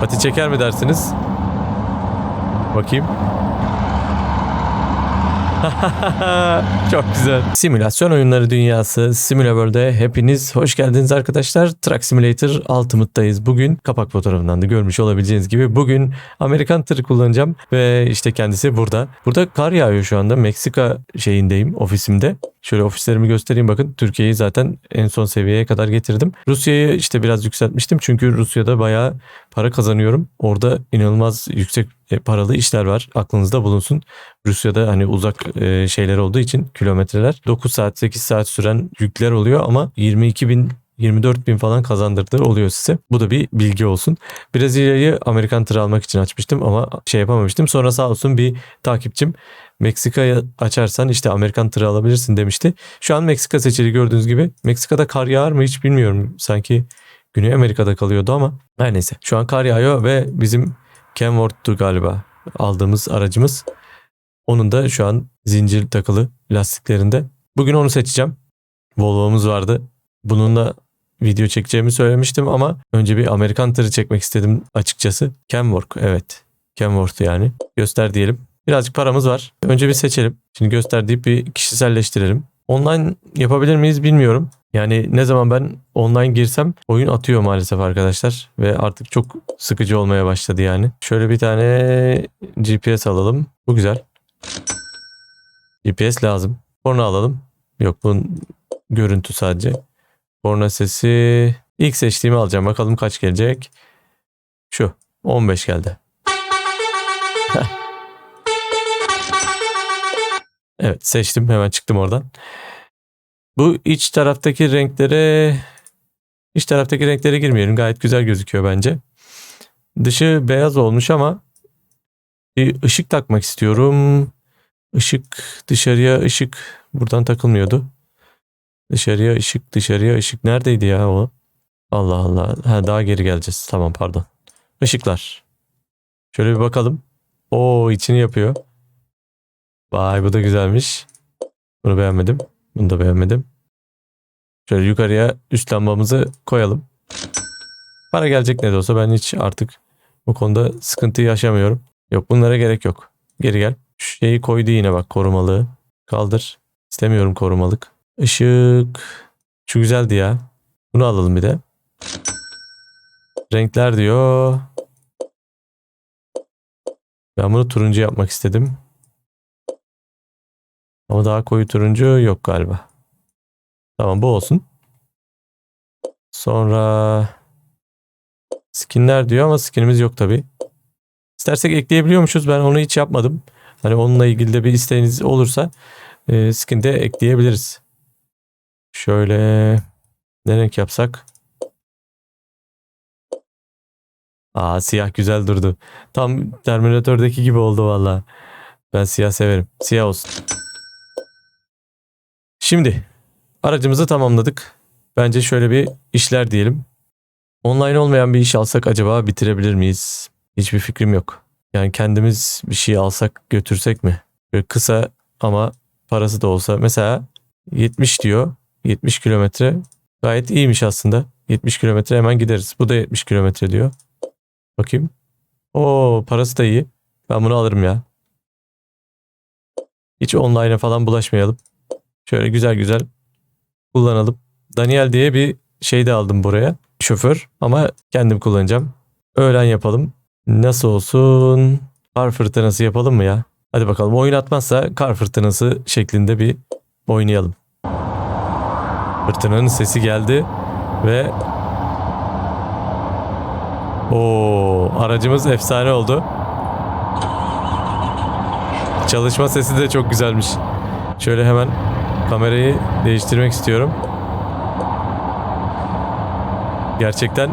Pati çeker mi dersiniz? Bakayım. Çok güzel. Simülasyon oyunları dünyası Simulaworld'e hepiniz hoş geldiniz arkadaşlar. Truck Simulator Ultimate'dayız. Bugün kapak fotoğrafından da görmüş olabileceğiniz gibi bugün Amerikan tırı kullanacağım ve işte kendisi burada. Burada kar yağıyor şu anda. Meksika şeyindeyim ofisimde. Şöyle ofislerimi göstereyim bakın. Türkiye'yi zaten en son seviyeye kadar getirdim. Rusya'yı işte biraz yükseltmiştim. Çünkü Rusya'da bayağı para kazanıyorum. Orada inanılmaz yüksek e, paralı işler var. Aklınızda bulunsun. Rusya'da hani uzak e, şeyler olduğu için kilometreler 9 saat 8 saat süren yükler oluyor ama 22 bin 24 bin falan kazandırdığı oluyor size. Bu da bir bilgi olsun. Brezilya'yı Amerikan tırı almak için açmıştım ama şey yapamamıştım. Sonra sağ olsun bir takipçim Meksika'yı açarsan işte Amerikan tırı alabilirsin demişti. Şu an Meksika seçili gördüğünüz gibi. Meksika'da kar yağar mı hiç bilmiyorum. Sanki Güney Amerika'da kalıyordu ama her neyse. Şu an kar yağıyor ve bizim Kenworth'tu galiba aldığımız aracımız. Onun da şu an zincir takılı lastiklerinde. Bugün onu seçeceğim. Volvo'muz vardı. Bununla video çekeceğimi söylemiştim ama önce bir Amerikan tırı çekmek istedim açıkçası. Kenworth evet. Kenworth yani. Göster diyelim. Birazcık paramız var. Önce bir seçelim. Şimdi göster deyip bir kişiselleştirelim. Online yapabilir miyiz bilmiyorum. Yani ne zaman ben online girsem oyun atıyor maalesef arkadaşlar. Ve artık çok sıkıcı olmaya başladı yani. Şöyle bir tane GPS alalım. Bu güzel. GPS lazım. Korna alalım. Yok bunun görüntü sadece. Korna sesi. İlk seçtiğimi alacağım. Bakalım kaç gelecek. Şu. 15 geldi. Evet seçtim hemen çıktım oradan. Bu iç taraftaki renklere iç taraftaki renklere girmeyelim. Gayet güzel gözüküyor bence. Dışı beyaz olmuş ama bir ışık takmak istiyorum. Işık dışarıya ışık buradan takılmıyordu. Dışarıya ışık dışarıya ışık neredeydi ya o? Allah Allah. Ha, daha geri geleceğiz. Tamam pardon. Işıklar. Şöyle bir bakalım. Oo içini yapıyor. Vay bu da güzelmiş. Bunu beğenmedim. Bunu da beğenmedim. Şöyle yukarıya üst lambamızı koyalım. Para gelecek ne de olsa ben hiç artık bu konuda sıkıntı yaşamıyorum. Yok bunlara gerek yok. Geri gel. Şu şeyi koydu yine bak korumalığı. Kaldır. İstemiyorum korumalık. Işık. Şu güzeldi ya. Bunu alalım bir de. Renkler diyor. Ben bunu turuncu yapmak istedim. Ama daha koyu turuncu yok galiba. Tamam bu olsun. Sonra skinler diyor ama skinimiz yok tabi. İstersek ekleyebiliyormuşuz. Ben onu hiç yapmadım. Hani onunla ilgili de bir isteğiniz olursa e, skin de ekleyebiliriz. Şöyle ne renk yapsak? Aa siyah güzel durdu. Tam Terminator'daki gibi oldu valla. Ben siyah severim. Siyah olsun. Şimdi aracımızı tamamladık. Bence şöyle bir işler diyelim. Online olmayan bir iş alsak acaba bitirebilir miyiz? Hiçbir fikrim yok. Yani kendimiz bir şey alsak götürsek mi? Böyle kısa ama parası da olsa. Mesela 70 diyor. 70 kilometre. Gayet iyiymiş aslında. 70 kilometre hemen gideriz. Bu da 70 kilometre diyor. Bakayım. Oo parası da iyi. Ben bunu alırım ya. Hiç online'a falan bulaşmayalım. Şöyle güzel güzel kullanalım. Daniel diye bir şey de aldım buraya. Şoför ama kendim kullanacağım. Öğlen yapalım. Nasıl olsun? Kar fırtınası yapalım mı ya? Hadi bakalım oyun atmazsa kar fırtınası şeklinde bir oynayalım. Fırtınanın sesi geldi ve o aracımız efsane oldu. Çalışma sesi de çok güzelmiş. Şöyle hemen kamerayı değiştirmek istiyorum. Gerçekten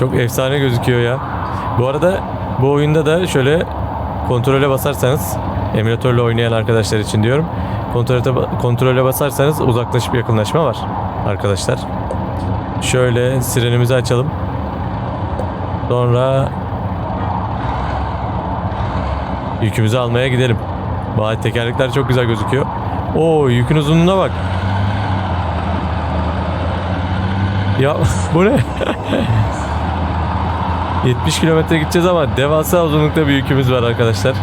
çok efsane gözüküyor ya. Bu arada bu oyunda da şöyle kontrole basarsanız emülatörle oynayan arkadaşlar için diyorum. Kontrole, kontrole basarsanız uzaklaşıp yakınlaşma var arkadaşlar. Şöyle sirenimizi açalım. Sonra yükümüzü almaya gidelim. Vay tekerlekler çok güzel gözüküyor. Oo yükün uzunluğuna bak. Ya bu ne? 70 kilometre gideceğiz ama devasa uzunlukta bir yükümüz var arkadaşlar.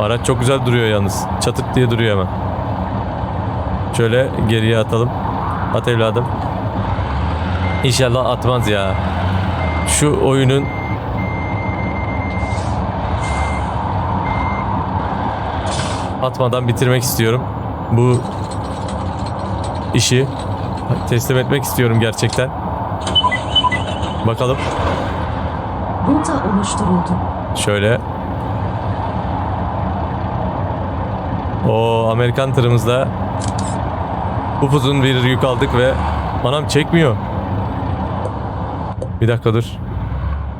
Araç çok güzel duruyor yalnız. Çatık diye duruyor hemen. Şöyle geriye atalım. At evladım. İnşallah atmaz ya. Şu oyunun atmadan bitirmek istiyorum. Bu işi teslim etmek istiyorum gerçekten. Bakalım. Rota oluşturuldu. Şöyle. O Amerikan tırımızla upuzun bir yük aldık ve anam çekmiyor. Bir dakika dur.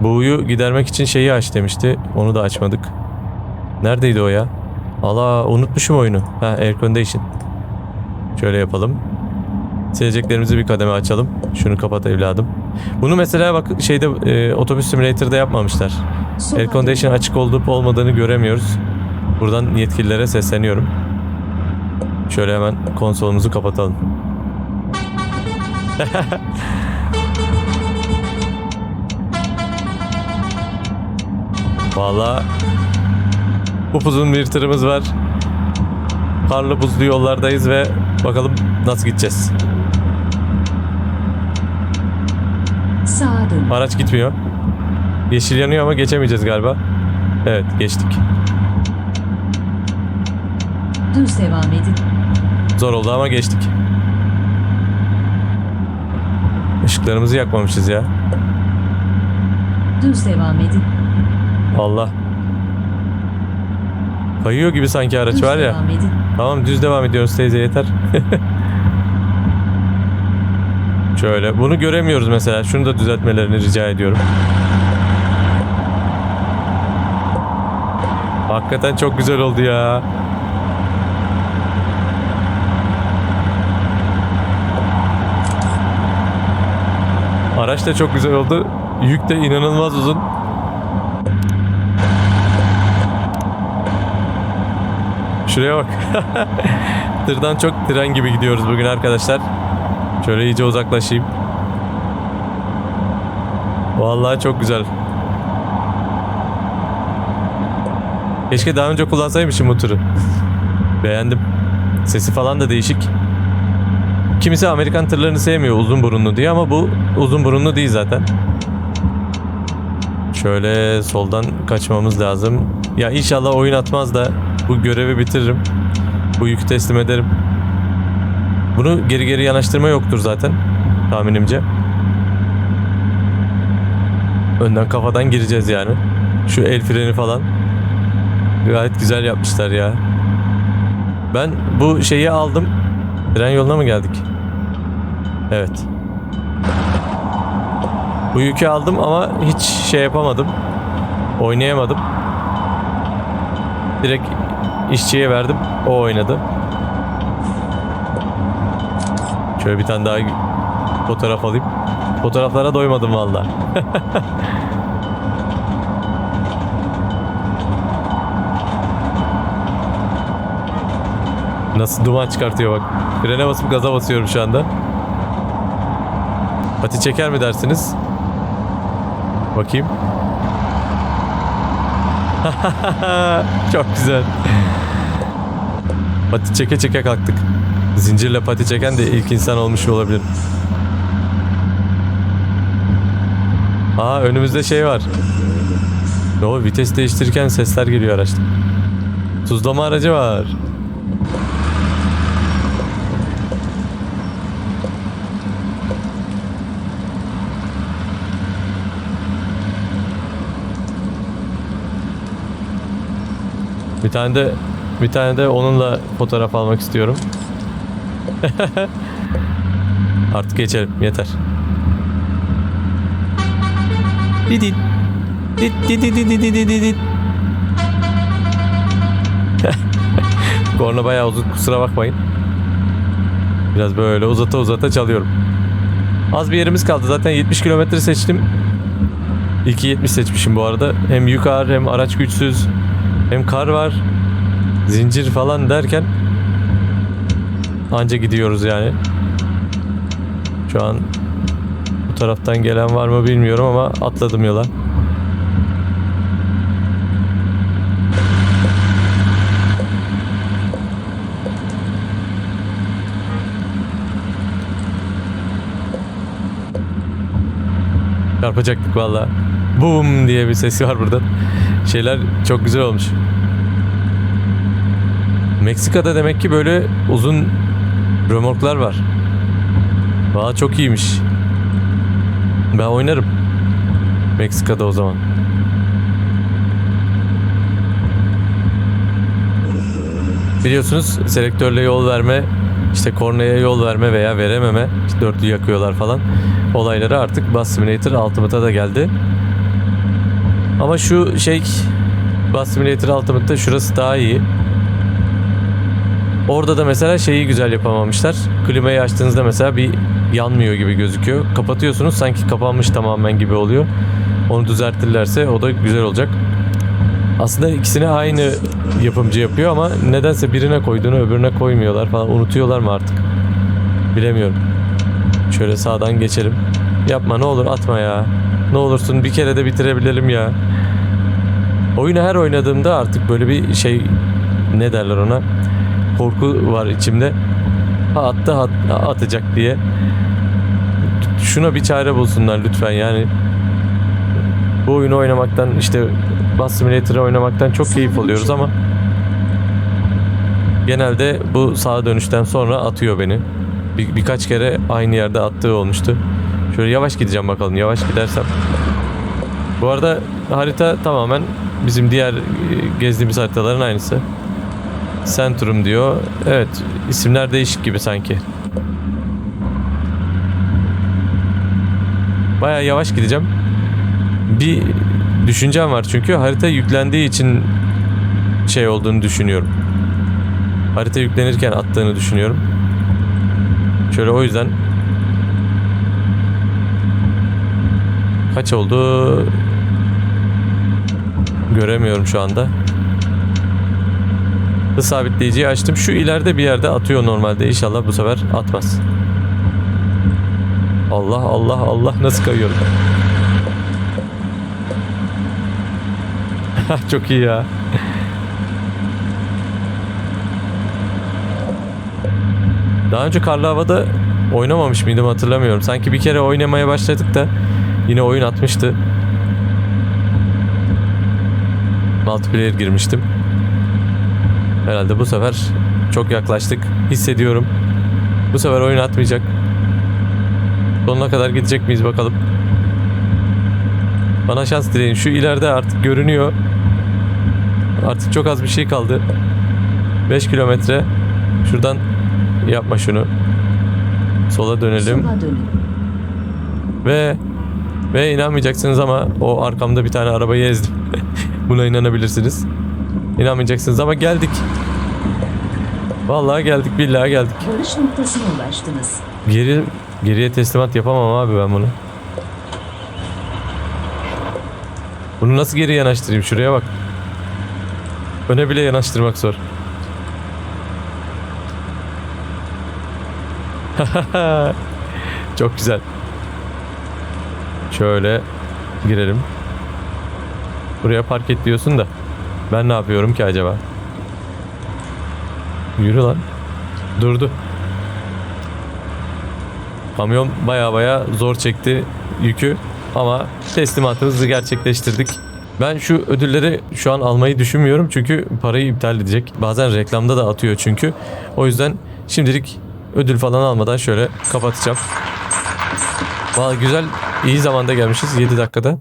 Buğuyu gidermek için şeyi aç demişti. Onu da açmadık. Neredeydi o ya? Allah unutmuşum oyunu. Ha air condition. Şöyle yapalım. Sileceklerimizi bir kademe açalım. Şunu kapat evladım. Bunu mesela bak şeyde e, otobüs simülatörde yapmamışlar. Sola Air condition açık olup olmadığını göremiyoruz. Buradan yetkililere sesleniyorum. Şöyle hemen konsolumuzu kapatalım. Valla upuzun bir tırımız var. Karlı buzlu yollardayız ve bakalım nasıl gideceğiz. Sağa dön. Araç gitmiyor. Yeşil yanıyor ama geçemeyeceğiz galiba. Evet geçtik. Düz devam edin. Zor oldu ama geçtik. Işıklarımızı yakmamışız ya. Düz devam edin. Allah. Kayıyor gibi sanki araç Düz var ya. devam edin. Tamam düz devam ediyoruz teyze yeter. Şöyle bunu göremiyoruz mesela. Şunu da düzeltmelerini rica ediyorum. Hakikaten çok güzel oldu ya. Araç da çok güzel oldu. Yük de inanılmaz uzun. Şuraya bak. Tırdan çok tren gibi gidiyoruz bugün arkadaşlar. Şöyle iyice uzaklaşayım. Vallahi çok güzel. Keşke daha önce kullansaymışım bu tırı. Beğendim. Sesi falan da değişik. Kimisi Amerikan tırlarını sevmiyor uzun burunlu diye ama bu uzun burunlu değil zaten. Şöyle soldan kaçmamız lazım. Ya inşallah oyun atmaz da bu görevi bitiririm. Bu yükü teslim ederim. Bunu geri geri yanaştırma yoktur zaten tahminimce. Önden kafadan gireceğiz yani. Şu el freni falan. Gayet güzel yapmışlar ya. Ben bu şeyi aldım. Tren yoluna mı geldik? Evet. Bu yükü aldım ama hiç şey yapamadım. Oynayamadım. Direkt işçiye verdim. O oynadı. Şöyle bir tane daha fotoğraf alayım. Fotoğraflara doymadım valla. Nasıl duman çıkartıyor bak. Frene basıp gaza basıyorum şu anda. Pati çeker mi dersiniz? Bakayım. Çok güzel. Pati çeke çeke kalktık. Zincirle pati çeken de ilk insan olmuş olabilir. Aa önümüzde şey var. Ne o vites değiştirirken sesler geliyor araçta. Tuzlama aracı var. Bir tane de bir tane de onunla fotoğraf almak istiyorum. Artık geçelim yeter. Didit. Dit dit dit dit dit dit dit. Korna bayağı uzun kusura bakmayın. Biraz böyle uzata uzata çalıyorum. Az bir yerimiz kaldı zaten 70 kilometre seçtim. 2.70 seçmişim bu arada. Hem yük ağır hem araç güçsüz. Hem kar var. Zincir falan derken anca gidiyoruz yani. Şu an bu taraftan gelen var mı bilmiyorum ama atladım yola. Çarpacaktık valla. Boom diye bir sesi var burada. Şeyler çok güzel olmuş. Meksika'da demek ki böyle uzun römorklar var. Valla çok iyiymiş. Ben oynarım. Meksika'da o zaman. Biliyorsunuz selektörle yol verme, işte kornaya yol verme veya verememe, işte dörtlü yakıyorlar falan olayları artık Bus Simulator Ultimate'a da geldi. Ama şu şey Bus Simulator Ultimate'da şurası daha iyi. Orada da mesela şeyi güzel yapamamışlar. Klimayı açtığınızda mesela bir yanmıyor gibi gözüküyor. Kapatıyorsunuz sanki kapanmış tamamen gibi oluyor. Onu düzeltirlerse o da güzel olacak. Aslında ikisini aynı yapımcı yapıyor ama nedense birine koyduğunu öbürüne koymuyorlar falan. Unutuyorlar mı artık? Bilemiyorum. Şöyle sağdan geçelim. Yapma ne olur atma ya. Ne olursun bir kere de bitirebilelim ya. Oyunu her oynadığımda artık böyle bir şey ne derler ona korku var içimde. Ha attı ha, atacak diye. Şuna bir çare bulsunlar lütfen yani. Bu oyunu oynamaktan işte Bus Simulator'ı oynamaktan çok keyif alıyoruz ama genelde bu sağa dönüşten sonra atıyor beni. Bir, birkaç kere aynı yerde attığı olmuştu. Şöyle yavaş gideceğim bakalım. Yavaş gidersem. Bu arada harita tamamen bizim diğer e, gezdiğimiz haritaların aynısı. Centrum diyor. Evet, isimler değişik gibi sanki. Baya yavaş gideceğim. Bir düşüncem var çünkü harita yüklendiği için şey olduğunu düşünüyorum. Harita yüklenirken attığını düşünüyorum. Şöyle o yüzden kaç oldu göremiyorum şu anda. Sabitleyiciyi açtım. Şu ileride bir yerde atıyor normalde. İnşallah bu sefer atmaz. Allah Allah Allah nasıl kayıyorum. Çok iyi ya. Daha önce karlı havada oynamamış mıydım hatırlamıyorum. Sanki bir kere oynamaya başladık da yine oyun atmıştı. Multiplayer girmiştim. Herhalde bu sefer çok yaklaştık. Hissediyorum. Bu sefer oyun atmayacak. Sonuna kadar gidecek miyiz bakalım. Bana şans dileyin. Şu ileride artık görünüyor. Artık çok az bir şey kaldı. 5 kilometre. Şuradan yapma şunu. Sola dönelim. Ve ve inanmayacaksınız ama o arkamda bir tane arabayı ezdim. Buna inanabilirsiniz. İnanmayacaksınız ama geldik. Vallahi geldik billahi geldik. Varış noktasına ulaştınız. Geri geriye teslimat yapamam abi ben bunu. Bunu nasıl geri yanaştırayım? Şuraya bak. Öne bile yanaştırmak zor. Çok güzel. Şöyle girelim. Buraya park et diyorsun da ben ne yapıyorum ki acaba? Yürü lan. Durdu. Kamyon baya baya zor çekti yükü ama teslimatımızı gerçekleştirdik. Ben şu ödülleri şu an almayı düşünmüyorum çünkü parayı iptal edecek. Bazen reklamda da atıyor çünkü. O yüzden şimdilik ödül falan almadan şöyle kapatacağım. Valla güzel iyi zamanda gelmişiz 7 dakikada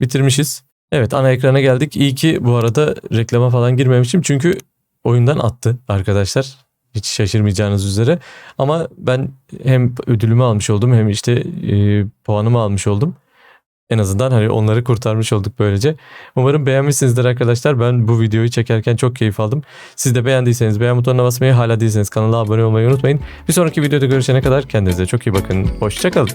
bitirmişiz. Evet ana ekrana geldik. İyi ki bu arada reklama falan girmemişim çünkü oyundan attı arkadaşlar. Hiç şaşırmayacağınız üzere. Ama ben hem ödülümü almış oldum hem işte e, puanımı almış oldum. En azından hani onları kurtarmış olduk böylece. Umarım beğenmişsinizdir arkadaşlar. Ben bu videoyu çekerken çok keyif aldım. Siz de beğendiyseniz beğen butonuna basmayı hala değilseniz kanala abone olmayı unutmayın. Bir sonraki videoda görüşene kadar kendinize çok iyi bakın. Hoşçakalın.